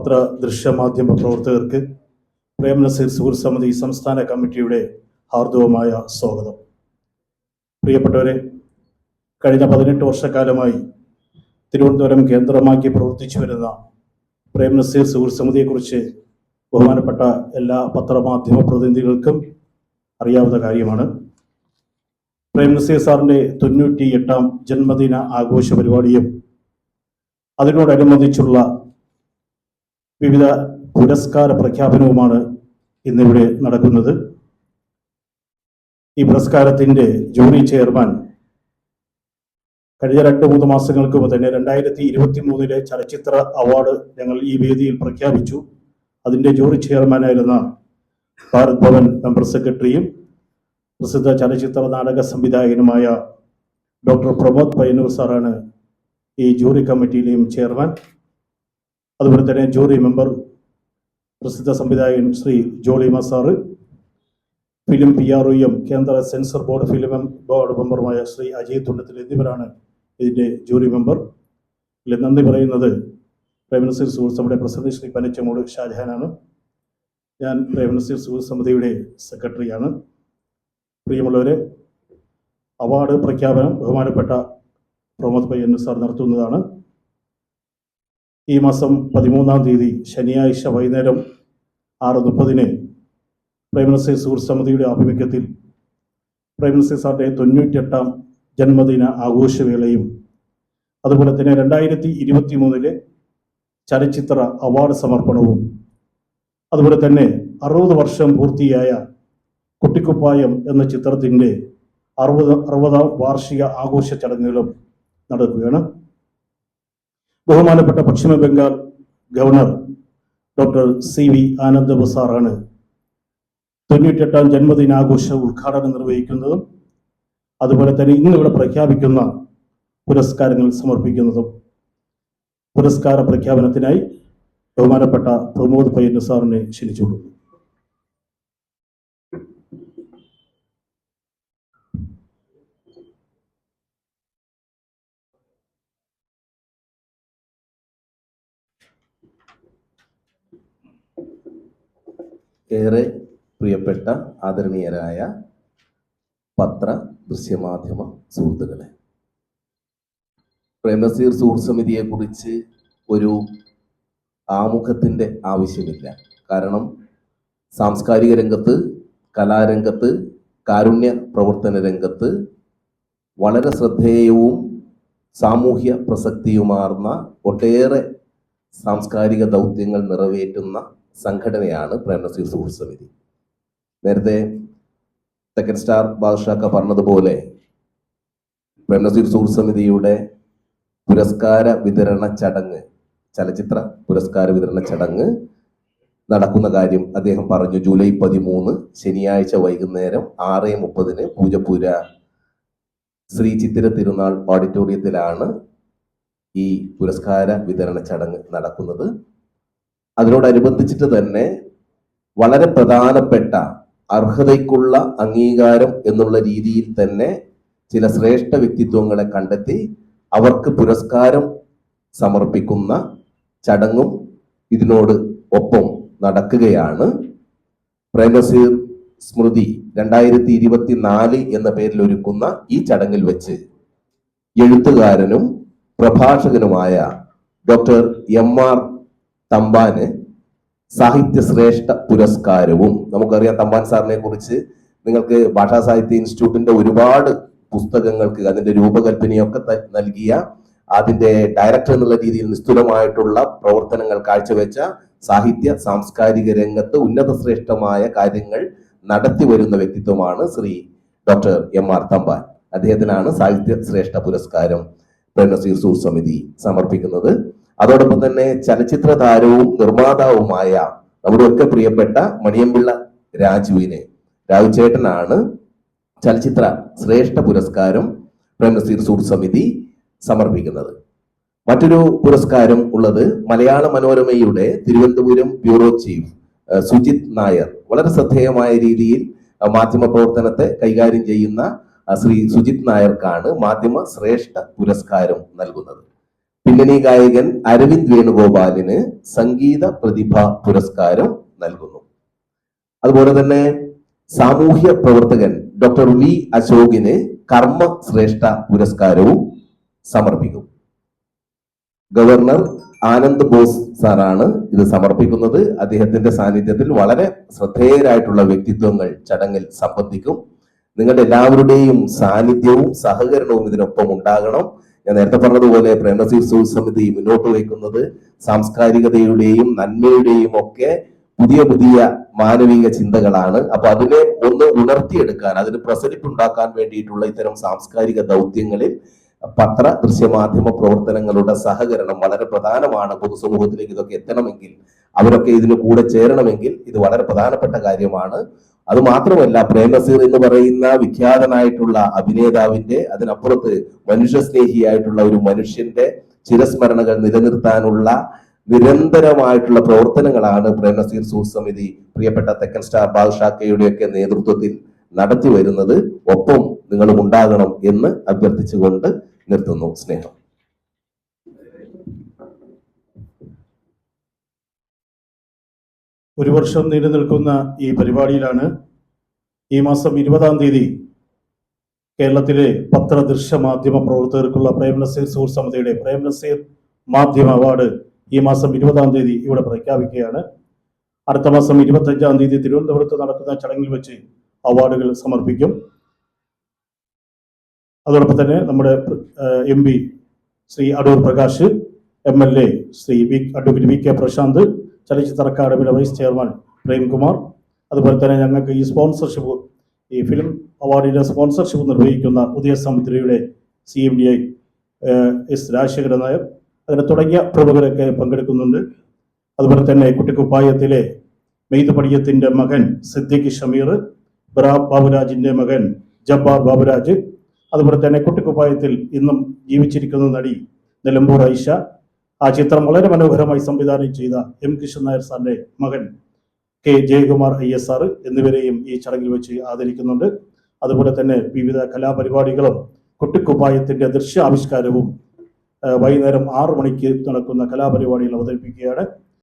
പത്ര ദൃശ്യമാധ്യമ പ്രവർത്തകർക്ക് പ്രേംനസീർ സുഹൃത്ത് സമിതി സംസ്ഥാന കമ്മിറ്റിയുടെ ഹാർദവമായ സ്വാഗതം. പ്രിയപ്പെട്ടവരെ കഴിഞ്ഞ പതിനെട്ട് വർഷക്കാലമായി തിരുവനന്തപുരം കേന്ദ്രമാക്കി പ്രവർത്തിച്ചു വരുന്ന പ്രേംനസീർ സുഹൃത്ത് സമിതിയെക്കുറിച്ച് ബഹുമാനപ്പെട്ട എല്ലാ പത്രമാധ്യമ പ്രതിനിധികൾക്കും അറിയാവുന്ന കാര്യമാണ്. പ്രേംനസീർ സാറിന്റെ തൊണ്ണൂറ്റി എട്ടാം ജന്മദിന ആഘോഷ പരിപാടിയും അതിനോടനുബന്ധിച്ചുള്ള വിവിധ പുരസ്കാര പ്രഖ്യാപനവുമാണ് ഇന്നിവിടെ നടക്കുന്നത്. ഈ പുരസ്കാരത്തിന്റെ ജൂറി ചെയർമാൻ കഴിഞ്ഞ രണ്ട് മൂന്ന് മാസങ്ങൾക്ക് തന്നെ രണ്ടായിരത്തി ഇരുപത്തി മൂന്നിലെ ചലച്ചിത്ര അവാർഡ് ഞങ്ങൾ ഈ വേദിയിൽ പ്രഖ്യാപിച്ചു. അതിന്റെ ജൂറി ചെയർമാനായിരുന്ന ഭാരത് ഭവൻ മെമ്പർ സെക്രട്ടറിയും പ്രസിദ്ധ ചലച്ചിത്ര നാടക സംവിധായകനുമായ ഡോക്ടർ പ്രമോദ് പയ്യന്നൂർ സാറാണ് ഈ ജൂറി കമ്മിറ്റിയിലെയും ചെയർമാൻ. അതുപോലെ തന്നെ ജൂറി മെമ്പർ പ്രസിദ്ധ സംവിധായകൻ Shri Jolly Masar film P R M കേന്ദ്ര സെൻസർ ബോർഡ് ഫിലിം ബോർഡ് മെമ്പറുമായ ശ്രീ അജയ് തുണ്ടത്തിൽ എന്നിവരാണ് ഇതിന്റെ ജൂറി മെമ്പർ ഇതിൽ നന്ദി പറയുന്നത് പ്രേമനസീർ സുഹൃത്ത് സമിതിയുടെ പ്രസിഡന്റ് ശ്രീ പനച്ചമോട് ഷാജഹാനാണ്. ഞാൻ പ്രേമനസീർ സുഹൃത്ത് സമിതിയുടെ സെക്രട്ടറിയാണ്. പ്രിയമുള്ളവരെ അവാർഡ് പ്രഖ്യാപനം ബഹുമാനപ്പെട്ട പ്രമോദ് പയ്യൻ സാർ നടത്തുന്നതാണ്. ഈ മാസം പതിമൂന്നാം തീയതി ശനിയാഴ്ച വൈകുന്നേരം ആറ് മുപ്പതിന് പ്രേമനസേ സുഹൃത്ത് സമിതിയുടെ ആഭിമുഖ്യത്തിൽ പ്രേമനസീർ സാറിന്റെ തൊണ്ണൂറ്റെട്ടാം ജന്മദിന ആഘോഷവേളയും അതുപോലെ തന്നെ രണ്ടായിരത്തി ഇരുപത്തി മൂന്നിലെ ചലച്ചിത്ര അവാർഡ് സമർപ്പണവും അതുപോലെ തന്നെ അറുപത് വർഷം പൂർത്തിയായ കുട്ടിക്കുപ്പായം എന്ന ചിത്രത്തിന്റെ അറുപത് അറുപതാം വാർഷിക ആഘോഷ ചടങ്ങുകളും നടക്കുകയാണ്. ബഹുമാനപ്പെട്ട പശ്ചിമ Bengal governor doctor C V Ananda ബസാറാണ് തൊണ്ണൂറ്റെട്ടാം ജന്മദിനാഘോഷ ഉദ്ഘാടനം നിർവഹിക്കുന്നതും. അതുപോലെ തന്നെ ഇന്നിവിടെ പ്രഖ്യാപിക്കുന്ന പുരസ്കാരങ്ങൾ സമർപ്പിക്കുന്നതും പുരസ്കാര പ്രഖ്യാപനത്തിനായി ബഹുമാനപ്പെട്ട പ്രമോദ് പയ്യന്ന സാറിനെ ക്ഷണിച്ചുകൊള്ളുന്നു. ഏറെ പ്രിയപ്പെട്ട ആദരണീയരായ പത്ര ദൃശ്യമാധ്യമ സുഹൃത്തുക്കളെ. പ്രേമസീർ സുഹൃത്ത് സമിതിയെ കുറിച്ച് ഒരു ആമുഖത്തിന്റെ ആവശ്യമില്ല. കാരണം സാംസ്കാരിക രംഗത്ത് കലാരംഗത്ത് കാരുണ്യ പ്രവർത്തന രംഗത്ത് വളരെ ശ്രദ്ധേയവും സാമൂഹ്യ പ്രസക്തിയുമാർന്ന ഒട്ടേറെ സാംസ്കാരിക ദൗത്യങ്ങൾ നിറവേറ്റുന്ന സംഘടനയാണ് പ്രേംനസീർ സുഹൃത്ത് സമിതി. നേരത്തെ തെക്കൻ സ്റ്റാർ ബാദ്ഷാക്ക പറഞ്ഞതുപോലെ പ്രേംനസീർ സുഹൃത്ത് സമിതിയുടെ പുരസ്കാര വിതരണ ചടങ്ങ് ചലച്ചിത്ര പുരസ്കാര വിതരണ ചടങ്ങ് നടക്കുന്ന കാര്യം അദ്ദേഹം പറഞ്ഞു. ജൂലൈ പതിമൂന്ന് ശനിയാഴ്ച വൈകുന്നേരം ആറ് മുപ്പതിന് പൂജപ്പൂര ശ്രീ ചിത്തിര തിരുനാൾ ഓഡിറ്റോറിയത്തിലാണ് ഈ പുരസ്കാര വിതരണ ചടങ്ങ് നടക്കുന്നത്. അതിനോടനുബന്ധിച്ചിട്ട് തന്നെ വളരെ പ്രധാനപ്പെട്ട അർഹതയ്ക്കുള്ള അംഗീകാരം എന്നുള്ള രീതിയിൽ തന്നെ ചില ശ്രേഷ്ഠ വ്യക്തിത്വങ്ങളെ കണ്ടെത്തി അവർക്ക് പുരസ്കാരം സമർപ്പിക്കുന്ന ചടങ്ങും ഇതിനോട് ഒപ്പം നടക്കുകയാണ്. പ്രേമസീർ സ്മൃതി രണ്ടായിരത്തി ഇരുപത്തി നാല് എന്ന പേരിൽ ഒരുക്കുന്ന ഈ ചടങ്ങിൽ വെച്ച് എഴുത്തുകാരനും പ്രഭാഷകനുമായ ഡോക്ടർ എം ആർ തമ്പാന് സാഹിത്യ ശ്രേഷ്ഠ പുരസ്കാരവും. നമുക്കറിയാം തമ്പാൻ സാറിനെ കുറിച്ച് നിങ്ങൾക്ക് ഭാഷാ സാഹിത്യ ഇൻസ്റ്റിറ്റ്യൂട്ടിന്റെ ഒരുപാട് പുസ്തകങ്ങൾക്ക് അതിന്റെ രൂപകൽപ്പനയൊക്കെ നൽകിയ അതിന്റെ ഡയറക്ടർ എന്നുള്ള രീതിയിൽ നിസ്തുലമായിട്ടുള്ള പ്രവർത്തനങ്ങൾ കാഴ്ചവെച്ച സാഹിത്യ സാംസ്കാരിക രംഗത്ത് ഉന്നത ശ്രേഷ്ഠമായ കാര്യങ്ങൾ നടത്തി വരുന്ന വ്യക്തിത്വമാണ് Shri doctor M R Thampan. അദ്ദേഹത്തിനാണ് സാഹിത്യ ശ്രേഷ്ഠ പുരസ്കാരം പ്രേംനസീർ സൂർ സമിതി സമർപ്പിക്കുന്നത്. അതോടൊപ്പം തന്നെ ചലച്ചിത്ര താരവും നിർമ്മാതാവുമായ നമ്മുടെ ഒക്കെ പ്രിയപ്പെട്ട മണിയമ്പിള്ള രാജുവിനെ രാജുചേട്ടനാണ് ചലച്ചിത്ര ശ്രേഷ്ഠ പുരസ്കാരം പ്രേംനസീർ സൂർ സമിതി സമർപ്പിക്കുന്നത്. മറ്റൊരു പുരസ്കാരം ഉള്ളത് മലയാള മനോരമയുടെ തിരുവനന്തപുരം ബ്യൂറോ ചീഫ് സുജിത് നായർ. വളരെ ശ്രദ്ധേയമായ രീതിയിൽ മാധ്യമ പ്രവർത്തനത്തെ കൈകാര്യം ചെയ്യുന്ന ശ്രീ സുജിത് നായർക്കാണ് മാധ്യമ ശ്രേഷ്ഠ പുരസ്കാരം നൽകുന്നത്. പിന്നണി ഗായകൻ അരവിന്ദ് വേണുഗോപാലിന് സംഗീത പ്രതിഭ പുരസ്കാരം നൽകുന്നു. അതുപോലെ തന്നെ സാമൂഹ്യ പ്രവർത്തകൻ ഡോക്ടർ വി അശോകിന് കർമ്മ ശ്രേഷ്ഠ പുരസ്കാരവും സമർപ്പിക്കും. ഗവർണർ ആനന്ദ് ബോസ് സാറാണ് ഇത് സമർപ്പിക്കുന്നത്. അദ്ദേഹത്തിന്റെ സാന്നിധ്യത്തിൽ വളരെ ശ്രദ്ധേയരായിട്ടുള്ള വ്യക്തിത്വങ്ങൾ ചടങ്ങിൽ സംബന്ധിക്കും. നിങ്ങളുടെ എല്ലാവരുടെയും സാന്നിധ്യവും സഹകരണവും ഇതിനൊപ്പം ഉണ്ടാകണം. ഞാൻ നേരത്തെ പറഞ്ഞതുപോലെ പ്രേമനസീർ സൂർ സമിതി മുന്നോട്ട് വയ്ക്കുന്നത് സാംസ്കാരികതയുടെയും നന്മയുടെയും ഒക്കെ പുതിയ പുതിയ മാനവിക ചിന്തകളാണ്. അപ്പൊ അതിനെ ഒന്ന് ഉണർത്തിയെടുക്കാൻ അതിന് പ്രസരിപ്പുണ്ടാക്കാൻ വേണ്ടിയിട്ടുള്ള ഇത്തരം സാംസ്കാരിക ദൗത്യങ്ങളിൽ പത്ര ദൃശ്യമാധ്യമ പ്രവർത്തനങ്ങളുടെ സഹകരണം വളരെ പ്രധാനമാണ്. പൊതുസമൂഹത്തിലേക്ക് ഇതൊക്കെ എത്തണമെങ്കിൽ അവരൊക്കെ ഇതിന് കൂടെ ചേരണമെങ്കിൽ ഇത് വളരെ പ്രധാനപ്പെട്ട കാര്യമാണ്. അത് മാത്രമല്ല പ്രേമസീർ എന്ന് പറയുന്ന വിഖ്യാതനായിട്ടുള്ള അഭിനേതാവിന്റെ അതിനപ്പുറത്ത് മനുഷ്യസ്നേഹിയായിട്ടുള്ള ഒരു മനുഷ്യന്റെ ചിരസ്മരണകൾ നിലനിർത്താനുള്ള നിരന്തരമായിട്ടുള്ള പ്രവർത്തനങ്ങളാണ് പ്രേമസീർ സൂസ് സമിതി പ്രിയപ്പെട്ട തെക്കൻ സ്റ്റാർ ബാദ്ഷാക്കയുടെയൊക്കെ നേതൃത്വത്തിൽ നടത്തി വരുന്നത് ഒപ്പം നിങ്ങളും ഉണ്ടാകണം എന്ന് അഭ്യർത്ഥിച്ചുകൊണ്ട് നിർത്തുന്നു സ്നേഹം. ഒരു വർഷം നീണ്ടു നിൽക്കുന്ന ഈ പരിപാടിയിലാണ് ഈ മാസം ഇരുപതാം തീയതി കേരളത്തിലെ പത്ര ദൃശ്യ മാധ്യമ പ്രവർത്തകർക്കുള്ള പ്രേംനസീർ സൂർ സമിതിയുടെ പ്രേംനസീർ മാധ്യമ അവാർഡ് ഈ മാസം ഇരുപതാം തീയതി ഇവിടെ പ്രഖ്യാപിക്കുകയാണ്. അടുത്ത മാസം ഇരുപത്തഞ്ചാം തീയതി തിരുവനന്തപുരത്ത് നടക്കുന്ന ചടങ്ങിൽ വെച്ച് അവാർഡുകൾ സമർപ്പിക്കും. അതോടൊപ്പം തന്നെ നമ്മുടെ M P Shri Adoor Prakash M L A Shri V advocate V K Prashanth ചലച്ചിത്ര അക്കാദമിയുടെ വൈസ് ചെയർമാൻ പ്രേംകുമാർ. അതുപോലെ തന്നെ ഞങ്ങൾക്ക് ഈ സ്പോൺസർഷിപ്പ് ഈ ഫിലിം അവാർഡിന്റെ സ്പോൺസർഷിപ്പ് നിർവഹിക്കുന്ന Udaya സമുദ്രയുടെ C M D I S Rajasekharan Nair. അങ്ങനെ തുടങ്ങിയ പ്രമുഖരൊക്കെ പങ്കെടുക്കുന്നുണ്ട്. അതുപോലെ തന്നെ കുട്ടിക്കുപ്പായത്തിലെ മെയ്ത് പടിയത്തിന്റെ മകൻ സിദ്ദിഖ് ഷമീർ ബറാബ് ബാബുരാജിന്റെ മകൻ ജബ്ബാർ ബാബുരാജ്. അതുപോലെ തന്നെ കുട്ടിക്കുപ്പായത്തിൽ ഇന്നും ജീവിച്ചിരിക്കുന്ന നടി നിലമ്പൂർ ഐഷ. ആ ചിത്രം വളരെ മനോഹരമായി സംവിധാനം ചെയ്ത എം കൃഷ്ണൻ നായർ സാറിന്റെ മകൻ K Jayakumar I S R എന്നിവരെയും ഈ ചടങ്ങിൽ വെച്ച് ആദരിക്കുന്നുണ്ട്. അതുപോലെ തന്നെ വിവിധ കലാപരിപാടികളും കുട്ടിക്കുപ്പായത്തിന്റെ ദൃശ്യാവിഷ്കാരവും വൈകുന്നേരം ആറു മണിക്ക് നടക്കുന്ന കലാപരിപാടികൾ അവതരിപ്പിക്കുകയാണ്.